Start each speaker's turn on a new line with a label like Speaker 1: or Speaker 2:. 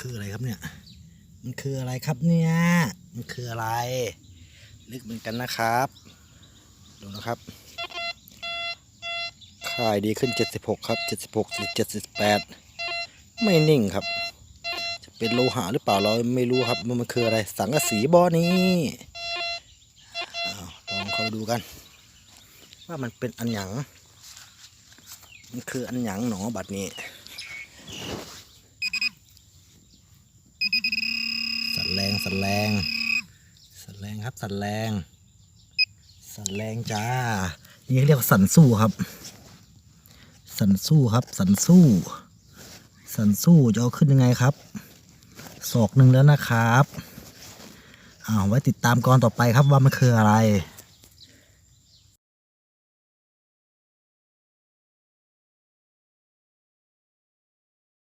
Speaker 1: คืออะไรครับเนี่ย มันคืออะไรครับเนี่ย มันคืออะไร ลึกเหมือนกันนะครับ ดูนะครับค่ายดีขึ้น 76 ครับ 76 78 ไม่นิ่งครับ จะเป็นโลหะหรือเปล่าเราไม่รู้ครับว่ามันคืออะไร สังกะสีบอนี้ลองเข้าดูกัน ว่ามันเป็นอันหยัง มันคืออันหยังหนอบัดนี้ สัน แรงสันแรงสันแรงครับสันแรงสันแรงจ้า นี่เรียกว่าสันสู้ครับ สันสู้ครับ สันสู้ สันสู้จะเอาขึ้นยังไงครับศอกหนึ่งแล้วนะครับอ่าไว้ติดตามกรต่อไปครับว่ามันคืออะไร